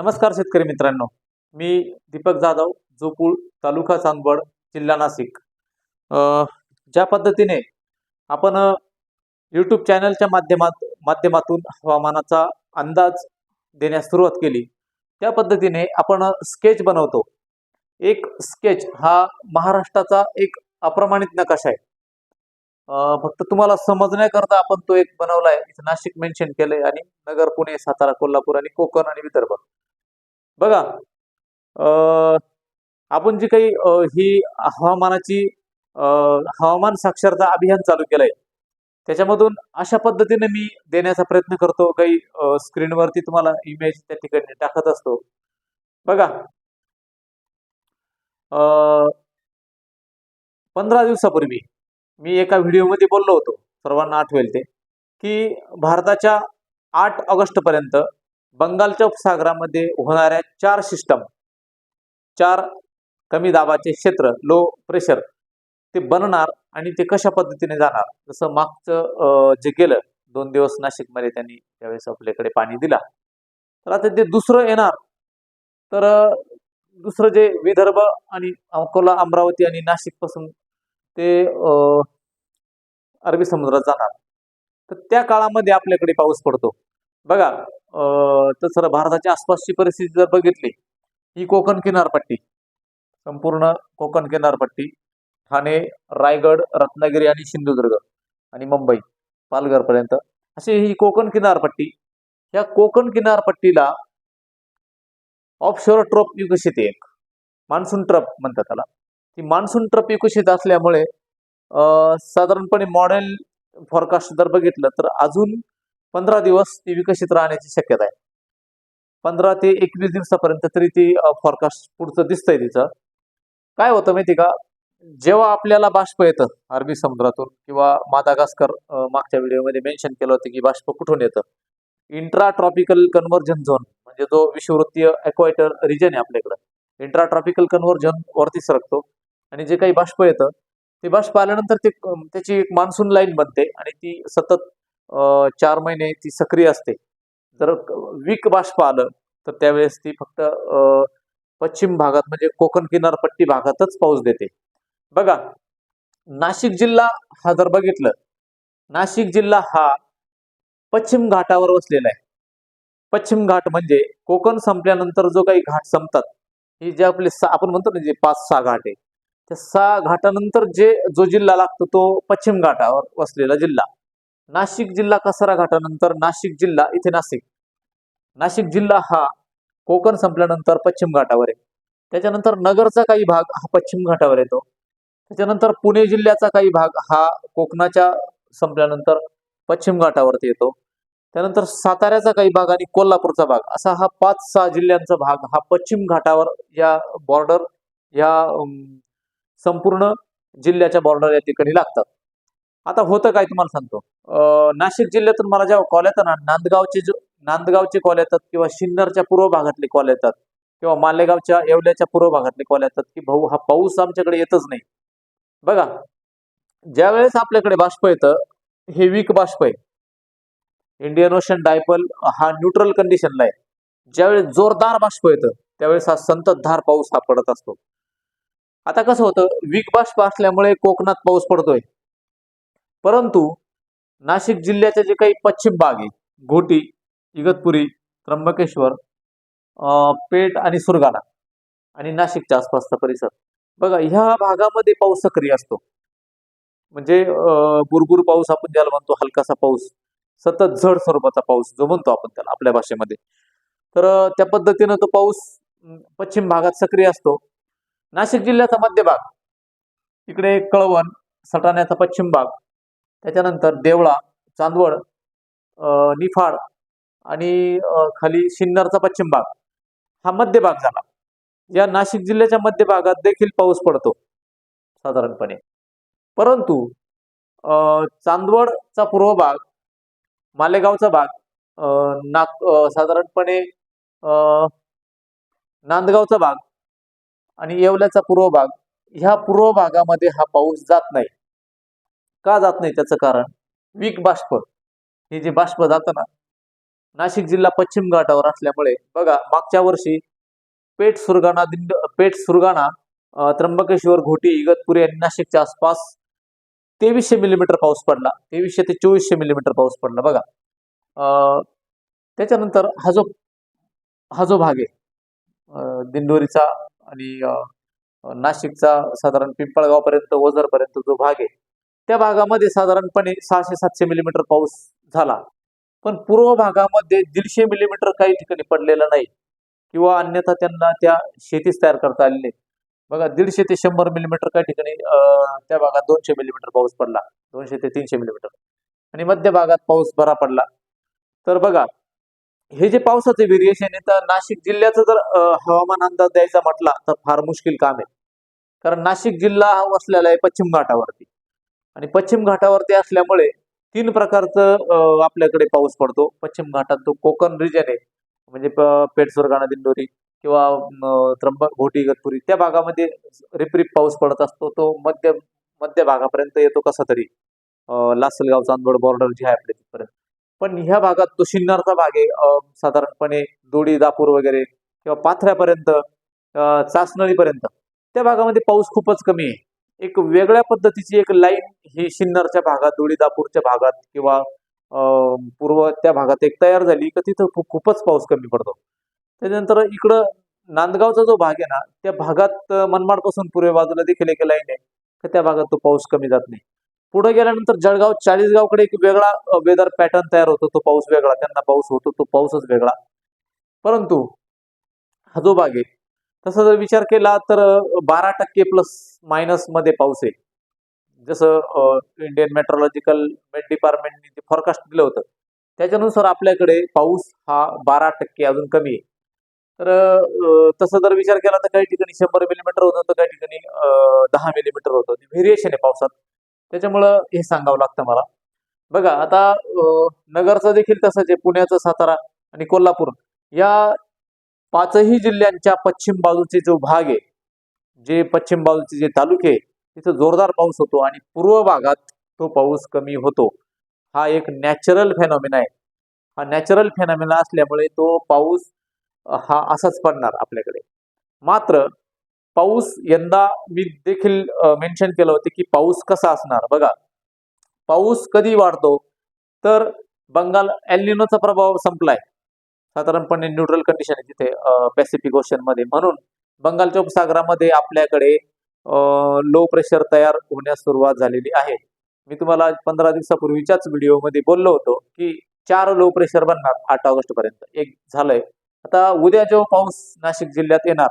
नमस्कार शेतकरी मित्रांनो. मी दीपक जाधव जोपूळ तालुका चांदवड जिल्हा नाशिक. ज्या पद्धतीने आपण यूट्यूब चॅनलच्या माध्यमात माध्यमातून हवामानाचा अंदाज देण्यास सुरुवात केली. त्या पद्धतीने आपण स्केच बनवतो. एक स्केच हा महाराष्ट्राचा एक अप्रमाणित नकाशा आहे. फक्त तुम्हाला समजण्याकरता आपण तो एक बनवलाय. नाशिक मेन्शन केलंय आणि नगर पुणे सातारा कोल्हापूर आणि कोकण आणि विदर्भ. बघा अ, आपण जी काही ही हवामानाची हवामान साक्षरता अभियान चालू केलंय त्याच्यामधून अशा पद्धतीने मी देण्याचा प्रयत्न करतो. काही स्क्रीनवरती तुम्हाला इमेज त्या ठिकाणी टाकत असतो. बघा पंधरा दिवसापूर्वी मी एका व्हिडिओमध्ये बोललो होतो सर्वांना आठवेल ते की भारताच्या आठ ऑगस्ट पर्यंत बंगालच्या उपसागरामध्ये होणाऱ्या चार सिस्टम चार कमी दाबाचे क्षेत्र लो प्रेशर ते बनणार आणि ते कशा पद्धतीने जाणार? जसं मागचं जे गेलं दोन दिवस नाशिकमध्ये त्यांनी त्यावेळेस आपल्याकडे पाणी दिला. तर आता ते दुसरं येणार. तर दुसरं जे विदर्भ आणि अकोला अमरावती आणि नाशिकपासून ते अरबी समुद्रात जाणार. तर त्या काळामध्ये आपल्याकडे पाऊस पडतो. बघा तसं भारताच्या आसपासची परिस्थिती जर बघितली ही कोकण किनारपट्टी संपूर्ण कोकण किनारपट्टी ठाणे रायगड रत्नागिरी आणि सिंधुदुर्ग आणि मुंबई पालघरपर्यंत अशी ही कोकण किनारपट्टी या कोकण किनारपट्टीला ऑफशोर ट्रप विकसित आहे एक. मान्सून ट्रप म्हणतात त्याला. ती मान्सून ट्रप विकसित असल्यामुळे साधारणपणे मॉडेल फॉरकास्ट जर बघितलं तर अजून पंधरा दिवस ती विकसित राहण्याची शक्यता आहे. पंधरा ते एकवीस दिवसापर्यंत तरी ती फॉरकास्ट पुढचं दिसतंय तिचं. काय होतं माहिती का? जेव्हा आपल्याला बाष्प येतं अरबी समुद्रातून किंवा मादागास्कर मागच्या व्हिडिओमध्ये मेन्शन केलं होतं की बाष्प कुठून येतं? इंट्रा ट्रॉपिकल कन्व्हर्जन झोन म्हणजे जो विषुववृत्तीय एक्वायटर रिजन आहे आपल्याकडं. इंट्रा ट्रॉपिकल कन्व्हर्जन वरती सरकतो आणि जे काही बाष्प येतं ते बाष्प आल्यानंतर ते त्याची एक मान्सून लाईन बनते आणि ती सतत चार महिने ती सक्रिय असते. जर वीक बाष्प आलं तर त्यावेळेस ती फक्त पश्चिम भागात म्हणजे कोकण किनारपट्टी भागातच पाऊस देते. बघा नाशिक जिल्हा हा जर बघितलं नाशिक जिल्हा हा पश्चिम घाटावर वसलेला आहे. पश्चिम घाट म्हणजे कोकण संपल्यानंतर जो काही घाट संपतात हे जे आपले सा आपण म्हणतो ना जे पाच सहा घाट आहे त्या सहा घाटानंतर जे जो जिल्हा लागतो तो पश्चिम घाटावर वसलेला जिल्हा. नाशिक जिल्हा कसारा घाटानंतर नाशिक जिल्हा इथे नाशिक. नाशिक जिल्हा हा कोकण संपल्यानंतर पश्चिम घाटावर आहे. त्याच्यानंतर नगरचा काही भाग हा पश्चिम घाटावर येतो. त्याच्यानंतर पुणे जिल्ह्याचा काही भाग हा कोकणाच्या संपल्यानंतर पश्चिम घाटावरती येतो. त्यानंतर साताऱ्याचा काही भाग आणि कोल्हापूरचा भाग असा हा पाच सहा जिल्ह्यांचा भाग हा पश्चिम घाटावर या बॉर्डर या संपूर्ण जिल्ह्याच्या बॉर्डर या ठिकाणी लागतात. आता होतं काय तुम्हाला सांगतो. नाशिक जिल्ह्यातून मला जेव्हा कॉल येतात ना नांदगावचे जो नांदगावचे कॉल येतात किंवा सिन्नरच्या पूर्व भागातले कॉल येतात किंवा मालेगावच्या येवल्याच्या पूर्व भागातले कॉल येतात की भाऊ हा पाऊस आमच्याकडे येतच नाही. बघा ज्या वेळेस आपल्याकडे बाष्प येतं हे वीक बाष्प आहे. इंडियन ओशन डायपल हा न्यूट्रल कंडिशनला आहे. ज्यावेळेस जोरदार बाष्प येतं त्यावेळेस हा संततधार पाऊस हा पडत असतो. आता कसं होतं वीक बाष्प असल्यामुळे कोकणात पाऊस पडतोय. परंतु नाशिक जिल्ह्याचे जे काही पश्चिम भाग आहे घोटी इगतपुरी त्र्यंबकेश्वर पेठ आणि सुरगाणा आणि नाशिकच्या आसपासचा परिसर. बघा ह्या भागामध्ये पाऊस सक्रिय असतो. म्हणजे बुरबुर पाऊस आपण ज्याला म्हणतो हलकासा पाऊस सतत झड स्वरूपाचा पाऊस जो म्हणतो आपण त्याला आपल्या भाषेमध्ये. तर त्या पद्धतीनं तो पाऊस पश्चिम भागात सक्रिय असतो. नाशिक जिल्ह्याचा मध्यभाग इकडे कळवण सटाण्याचा पश्चिम भाग त्याच्यानंतर देवळा चांदवड निफाड आणि खाली सिन्नरचा पश्चिम भाग. हा मध्य भाग झाला. या नाशिक जिल्ह्याच्या मध्य भागात देखील पाऊस पडतो साधारणपणे. परंतु चांदवडचा पूर्व भाग मालेगावचा भाग नाग साधारणपणे नांदगावचा भाग आणि येवल्याचा पूर्व भाग ह्या पूर्व भागामध्ये हा पाऊस जात नाही. का जात नाही त्याचं कारण? वीक बाष्प. हे जे बाष्प जातं ना नाशिक जिल्हा पश्चिम घाटावर असल्यामुळे बघा मागच्या वर्षी पेठ सुरगाणा दिंड पेठ सुरगाणा त्र्यंबकेश्वर घोटी इगतपुरी आणि नाशिकच्या आसपास तेवीसशे मिलीमीटर पाऊस पडला. तेवीसशे ते चोवीसशे मिलीमीटर पाऊस पडला बघा. अं, त्याच्यानंतर हा जो हा जो भाग आहे दिंडोरीचा आणि नाशिकचा साधारण पिंपळगावपर्यंत ओझरपर्यंत जो भाग आहे त्या भागामध्ये साधारणपणे सहाशे सातशे मिलीमीटर पाऊस झाला. पण पूर्व भागामध्ये दीडशे मिलीमीटर काही ठिकाणी पडलेलं नाही. किंवा अन्यथा त्यांना त्या शेतीच तयार करता आली नाही. बघा दीडशे ते शंभर मिलीमीटर काही ठिकाणी त्या भागात दोनशे मिलीमीटर पाऊस पडला. दोनशे ते तीनशे मिलीमीटर आणि मध्य भागात पाऊस बरा पडला. तर बघा हे जे पावसाचे व्हेरिएशन आहे तर नाशिक जिल्ह्याचं जर हवामान अंदाज द्यायचा म्हटला तर फार मुश्किल काम आहे. कारण नाशिक जिल्हा हा वसलेला आहे पश्चिम घाटावरती. आणि पश्चिम घाटावरती असल्यामुळे तीन प्रकारचं आपल्याकडे पाऊस पडतो. पश्चिम घाटात तो कोकण रिजन आहे. म्हणजे प- दिंडोरी किंवा त्र्यंबक घोटी इगतपुरी त्या भागामध्ये रिपरिप पाऊस पडत असतो. तो मध्य मध्य भागापर्यंत येतो कसा तरी. लासलगाव चांदवड बॉर्डर जी आहे आपल्या तिथपर्यंत. पण ह्या भागात तो शिन्नरचा भाग आहे. साधारणपणे दोडी दापूर वगैरे किंवा पाथऱ्यापर्यंत चासनळीपर्यंत त्या भागामध्ये पाऊस खूपच कमी आहे. एक वेगळ्या पद्धतीची एक लाईन ही शिन्नरच्या भागात दोडीदापूरच्या भागात किंवा पूर्व त्या भागात एक तयार झाली का तिथं खूप खूपच पाऊस कमी पडतो. त्याच्यानंतर इकडं नांदगावचा जो भाग आहे ना त्या भागात मनमाडपासून पूर्व बाजूला देखील एक लाईन आहे का त्या भागात तो पाऊस कमी जात नाही. पुढे गेल्यानंतर जळगाव चाळीसगावकडे एक वेगळा वेदर पॅटर्न तयार होतो. तो पाऊस वेगळा त्यांना पाऊस होतो तो पाऊसच वेगळा. परंतु हा जो भाग आहे तसं जर विचार केला तर बारा टक्के प्लस मायनसमध्ये पाऊस आहे जसं इंडियन मेट्रोलॉजिकल डिपार्टमेंटने जे फॉरकास्ट दिलं होतं. त्याच्यानुसार आपल्याकडे पाऊस हा बारा टक्के अजून कमी आहे तर तसं जर विचार केला तर काही ठिकाणी शंभर मिलीमीटर होतं तर काही ठिकाणी दहा मिलीमीटर होतं. व्हेरिएशन आहे पावसात. त्याच्यामुळं हे सांगावं लागतं मला. बघा आता नगरचं देखील तसंच आहे. पुण्याचं सातारा आणि कोल्हापूर या पाचही जिल्ह्यांच्या पश्चिम बाजूचे जो भाग आहे जे पश्चिम बाजूचे जे तालुके तिथं जोरदार पाऊस होतो आणि पूर्व भागात तो पाऊस कमी होतो. हा एक नॅचरल फेनॉमिना आहे. हा नॅचरल फेनॉमिना असल्यामुळे तो पाऊस हा असाच पडणार आपल्याकडे. मात्र पाऊस यंदा मी देखील मेन्शन केलं होतं की पाऊस कसा असणार? बघा पाऊस कधी वाढतो? तर बंगाल एल्निनोचा प्रभाव संपलाय. साधारणपणे न्यूट्रल कंडिशन आहे तिथे पॅसिफिक ओशनमध्ये. म्हणून बंगालच्या उपसागरामध्ये आपल्याकडे लो प्रेशर तयार होण्यास सुरुवात झालेली आहे. मी तुम्हाला पंधरा दिवसापूर्वीच्याच व्हिडिओमध्ये बोललो होतो की चार लो प्रेशर बनणार आठ ऑगस्ट पर्यंत एक झालंय. आता उद्या जो पाऊस नाशिक जिल्ह्यात येणार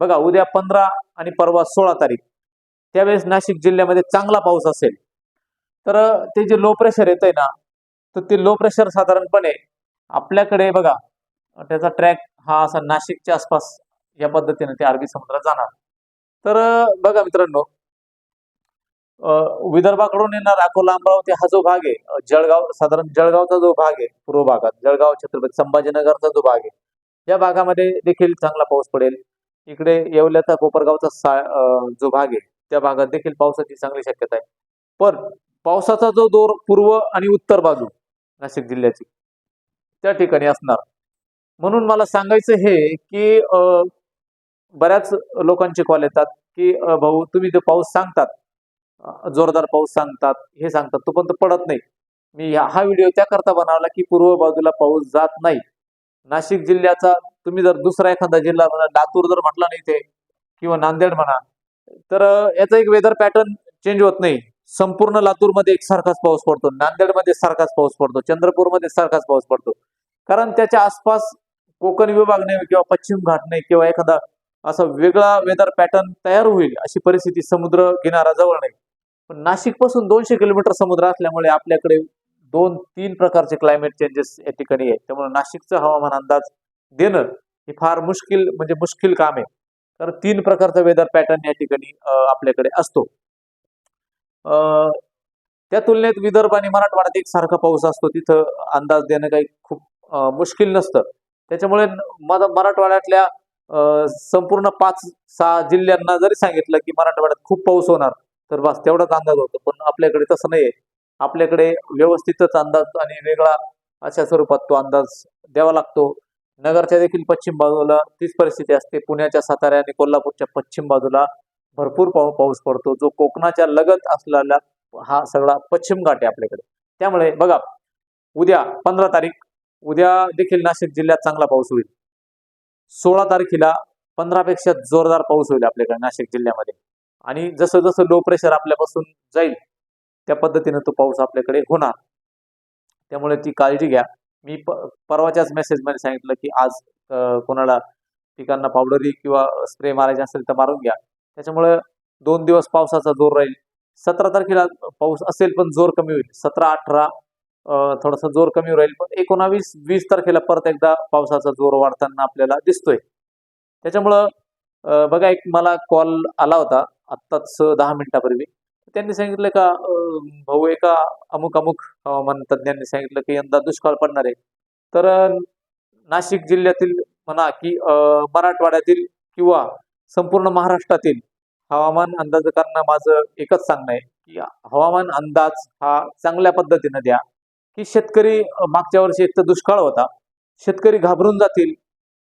बघा उद्या पंधरा आणि परवा सोळा तारीख त्यावेळेस नाशिक जिल्ह्यामध्ये चांगला पाऊस असेल. तर ते जे लो प्रेशर येत आहे ना तर ते लो प्रेशर साधारणपणे आपल्याकडे बघा त्याचा ट्रॅक हा असा नाशिकच्या आसपास या पद्धतीने ते अरबी समुद्रात जाणार. तर बघा मित्रांनो विदर्भाकडून येणार अकोला अमरावती हा जो भाग आहे जळगाव साधारण जळगावचा जो भाग आहे पूर्व भागात जळगाव छत्रपती संभाजीनगरचा जो भाग आहे या भागामध्ये देखील चांगला पाऊस पडेल. इकडे येवल्याचा कोपरगावचा सा जो भाग आहे त्या भागात देखील पावसाची चांगली शक्यता आहे. पण पावसाचा जो दोर पूर्व आणि उत्तर बाजू नाशिक जिल्ह्याची त्या ठिकाणी असणार. म्हणून मला सांगायचं हे की बऱ्याच लोकांचे कॉल येतात की भाऊ तुम्ही जो पाऊस सांगतात जोरदार पाऊस सांगतात हे सांगतात तो पण तो पडत नाही. मी हा व्हिडिओ त्याकरता बनवला की पूर्व बाजूला पाऊस जात नाही. नाशिक जिल्ह्याचा तुम्ही जर दुसरा एखादा जिल्हा म्हणा लातूर जर म्हटला नाही ते किंवा नांदेड म्हणा तर याचा एक वेदर पॅटर्न चेंज होत नाही. संपूर्ण लातूरमध्ये एकसारखाच पाऊस पडतो नांदेडमध्ये सारखाच पाऊस पडतो चंद्रपूरमध्ये सारखाच पाऊस पडतो. कारण त्याच्या आसपास कोकण विभाग नाही किंवा पश्चिम घाट नाही किंवा एखादा असा वेगळा वेदर पॅटर्न तयार होईल अशी परिस्थिती समुद्र किनारा जवळ नाही. पण नाशिकपासून दोनशे किलोमीटर समुद्र असल्यामुळे आपल्याकडे दोन तीन प्रकारचे क्लायमेट चेंजेस या ठिकाणी आहे त्यामुळे नाशिकचं हवामान अंदाज देणं हे फार मुश्किल म्हणजे मुश्किल काम आहे. तर तीन प्रकारचा वेदर पॅटर्न या ठिकाणी आपल्याकडे असतो. अं, त्या तुलनेत विदर्भ आणि मराठवाड्यात एक सारखा पाऊस असतो. तिथं अंदाज देणं काही खूप मुश्किल नसतं. त्याच्यामुळे मराठवाड्यातल्या अं, संपूर्ण पाच सहा जिल्ह्यांना जरी सांगितलं की मराठवाड्यात खूप पाऊस होणार तर बस तेवढाच अंदाज होतो. पण आपल्याकडे तसं नाही आहे आपल्याकडे व्यवस्थितच अंदाज आणि वेगळा अशा स्वरूपात तो अंदाज द्यावा लागतो. नगरच्या देखील पश्चिम बाजूला तीच परिस्थिती असते. पुण्याच्या सातारा आणि कोल्हापूरच्या पश्चिम बाजूला भरपूर पाऊ पाऊस पडतो. जो कोकणाच्या लगत असलेला हा सगळा पश्चिम घाट आहे आपल्याकडे. त्यामुळे बघा उद्या पंधरा तारीख उद्या देखील नाशिक जिल्ह्यात चांगला पाऊस होईल. सोळा तारखेला पंधरापेक्षा जोरदार पाऊस होईल आपल्याकडे नाशिक जिल्ह्यामध्ये. आणि जसं जसं लो प्रेशर आपल्यापासून जाईल त्या पद्धतीनं तो पाऊस आपल्याकडे होणार. त्यामुळे ती काळजी घ्या. मी प परवाच्याच मेसेजमध्ये सांगितलं की आज कोणाला पिकांना पावडरी किंवा स्प्रे मारायचे असेल तर मारून घ्या. त्याच्यामुळे दोन दिवस पावसाचा जोर राहील. सतरा तारखेला पाऊस असेल पण जोर कमी होईल. सतरा अठरा थोडासा जोर कमी राहील. पण एकोणावीस वीस तारखेला परत एकदा पावसाचा जोर वाढताना आपल्याला दिसतोय. त्याच्यामुळं बघा एक मला कॉल आला होता आत्ताच दहा मिनिटापूर्वी. त्यांनी सांगितलं का भाऊ एका अमुक अमुक हवामान तज्ज्ञांनी सांगितलं की यंदा दुष्काळ पडणार आहे. तर नाशिक जिल्ह्यातील म्हणा की मराठवाड्यातील किंवा संपूर्ण महाराष्ट्रातील हवामान अंदाजकांना माझं एकच सांगणं आहे की हवामान अंदाज हा चांगल्या पद्धतीनं द्या. की शेतकरी मागच्या वर्षी एक तर दुष्काळ होता. शेतकरी घाबरून जातील.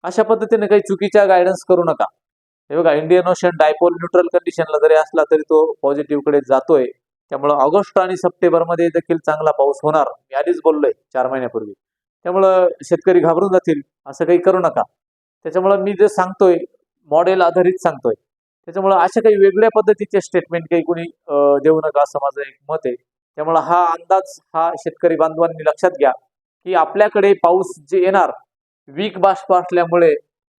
अशा पद्धतीने काही चुकीच्या गायडन्स करू नका. हे बघा इंडियन ओशन डायपोल न्यूट्रल कंडिशनला जरी असला तरी तो पॉझिटिव्हकडे जातोय. त्यामुळं ऑगस्ट आणि सप्टेंबरमध्ये देखील चांगला पाऊस होणार. मी आधीच बोललोय चार महिन्यापूर्वी. त्यामुळं शेतकरी घाबरून जातील असं काही करू नका. त्याच्यामुळं मी जे सांगतोय मॉडेल आधारित सांगतोय. त्याच्यामुळं अशा काही वेगळ्या पद्धतीचे स्टेटमेंट काही कोणी देऊ नका असं माझं एक मत आहे. त्यामुळं हा अंदाज हा शेतकरी बांधवांनी लक्षात घ्या की आपल्याकडे पाऊस जे येणार वीक बाष्प असल्यामुळे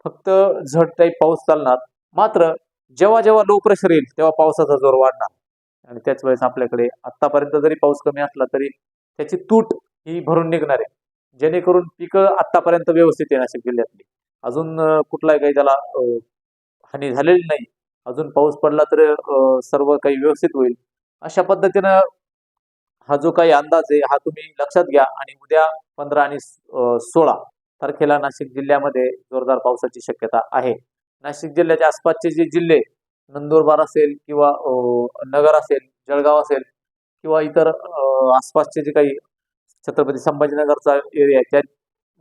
फक्त झड टाईप पाऊस चालणार. मात्र जेव्हा जेव्हा लो प्रेशर येईल तेव्हा पावसाचा जोर वाढणार. आणि त्याच वेळेस आपल्याकडे आतापर्यंत जरी पाऊस कमी असला तरी त्याची तूट ही भरून निघणार आहे. जेणेकरून पिकं आतापर्यंत व्यवस्थित आहे नाशिक जिल्ह्यातली. अजून कुठलाही काही त्याला हानी झालेली नाही. अजून पाऊस पडला तर सर्व काही व्यवस्थित होईल. अशा पद्धतीनं हा जो काही अंदाज आहे हा तुम्ही लक्षात घ्या. आणि उद्या पंधरा आणि सोळा तारखेला नाशिक जिल्ह्यामध्ये जोरदार पावसाची शक्यता आहे. नाशिक जिल्ह्याच्या आसपासचे जे जिल्हे नंदुरबार असेल किंवा नगर असेल जळगाव असेल किंवा इतर आसपासचे जे काही छत्रपती संभाजीनगरचा एरिया आहे त्या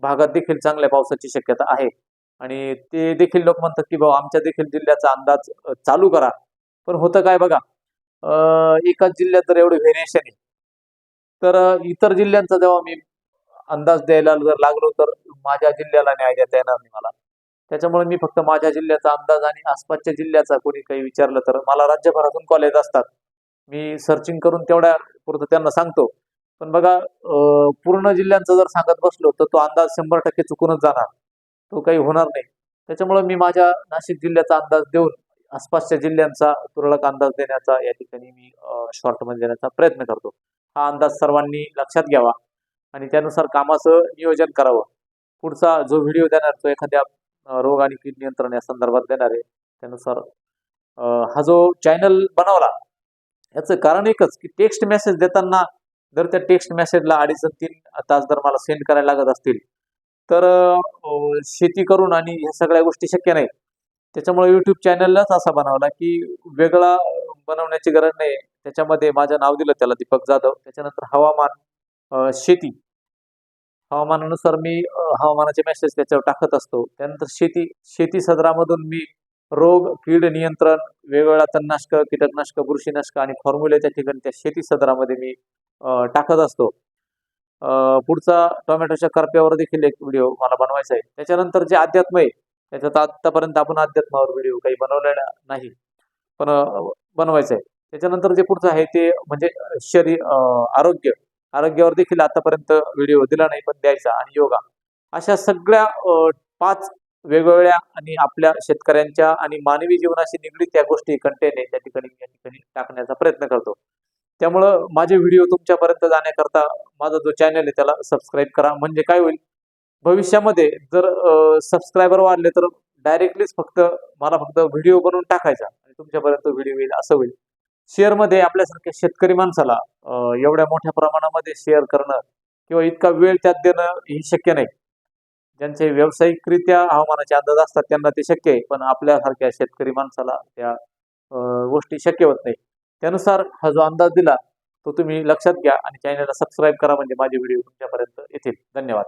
भागात देखील चांगल्या पावसाची शक्यता आहे. आणि ते देखील लोक म्हणतात की भाऊ आमच्या देखील जिल्ह्याचा अंदाज चालू करा. पण होतं काय बघा एकाच जिल्ह्यात तर एवढं व्हेरिएशन आहे तर इतर जिल्ह्यांचा जेव्हा मी अंदाज द्यायला जर लागलो तर माझ्या जिल्ह्याला न्याय देता येणार नाही मला. त्याच्यामुळे मी फक्त माझ्या जिल्ह्याचा अंदाज आणि आसपासच्या जिल्ह्याचा कोणी काही विचारलं तर मला राज्यभरातून कॉलेज असतात. मी सर्चिंग करून तेवढ्या पुरतं त्यांना सांगतो. पण बघा पूर्ण जिल्ह्यांचं जर सांगत बसलो तर तो अंदाज शंभर टक्के चुकूनच जाणार. तो काही होणार नाही. त्याच्यामुळे मी माझ्या नाशिक जिल्ह्याचा अंदाज देऊन आसपासच्या जिल्ह्यांचा तुरळक अंदाज देण्याचा या ठिकाणी मी शॉर्टमध्ये देण्याचा प्रयत्न करतो. हा अंदाज सर्वांनी लक्षात घ्यावा आणि त्यानुसार कामाचं नियोजन करावं. पुढचा जो व्हिडिओ देणार तो एखाद्या रोग आणि कीड नियंत्रण या संदर्भात देणार आहे त्यानुसार हा जो चॅनल बनवला याचं कारण एकच की टेक्स्ट मेसेज देताना जर त्या टेक्स्ट मेसेजला अडीच तीन तास जर मला सेंड करायला लागत असतील तर शेती करून आणि ह्या सगळ्या गोष्टी शक्य नाही. त्याच्यामुळे यूट्यूब चॅनललाच असा बनवला की वेगळा बनवण्याची गरज नाही. त्याच्यामध्ये माझं नाव दिलं त्याला दीपक जाधव. त्याच्यानंतर हवामान शेती. हवामानानुसार मी हवामानाचे मेसेज त्याच्यावर टाकत असतो. त्यानंतर शेती शेती सदरामधून मी रोग कीड नियंत्रण वेगवेगळ्या तणनाशक कीटकनाशक बुरशीनाशक आणि फॉर्म्युले त्या ठिकाणी त्या शेती सदरामध्ये मी टाकत असतो. पुढचा टोमॅटोच्या करप्यावर देखील एक व्हिडिओ मला बनवायचा आहे. त्याच्यानंतर जे अध्यात्म आहे त्याच्यात आतापर्यंत आपण अध्यात्मावर व्हिडिओ काही बनवलेला नाही पण बनवायचा बनवायचं आहे. त्याच्यानंतर जे पुढचं आहे ते म्हणजे शरीर आरोग्य. आरोग्यावर देखील आतापर्यंत व्हिडिओ दिला नाही पण द्यायचा आणि योगा. अशा सगळ्या पाच वेगवेगळ्या आणि आपल्या शेतकऱ्यांच्या आणि मानवी जीवनाशी निगडीत त्या गोष्टी कंटेन त्या ठिकाणी या ठिकाणी टाकण्याचा प्रयत्न करतो. त्यामुळं माझे व्हिडिओ तुमच्यापर्यंत जाण्याकरता माझा जो चॅनल आहे त्याला सबस्क्राईब करा. म्हणजे काय होईल? भविष्यामध्ये जर सबस्क्रायबर वाढले तर डायरेक्टलीच फक्त मला फक्त व्हिडिओ बनवून टाकायचा आणि तुमच्यापर्यंत व्हिडिओ येईल असं होईल. शेअरमध्ये आपल्यासारख्या शेतकरी माणसाला एवढ्या मोठ्या प्रमाणामध्ये शेअर करणं किंवा इतका वेळ त्यात देणं ही शक्य नाही. ज्यांचे व्यावसायिकरित्या हवामानाचे अंदाज असतात त्यांना ते शक्य आहे पण आपल्यासारख्या शेतकरी माणसाला त्या गोष्टी शक्य होत नाही. त्यानुसार हा जो अंदाज दिला तो तुम्ही लक्षात घ्या आणि चॅनलला सबस्क्राईब करा म्हणजे माझे व्हिडिओ तुमच्यापर्यंत येतील. धन्यवाद.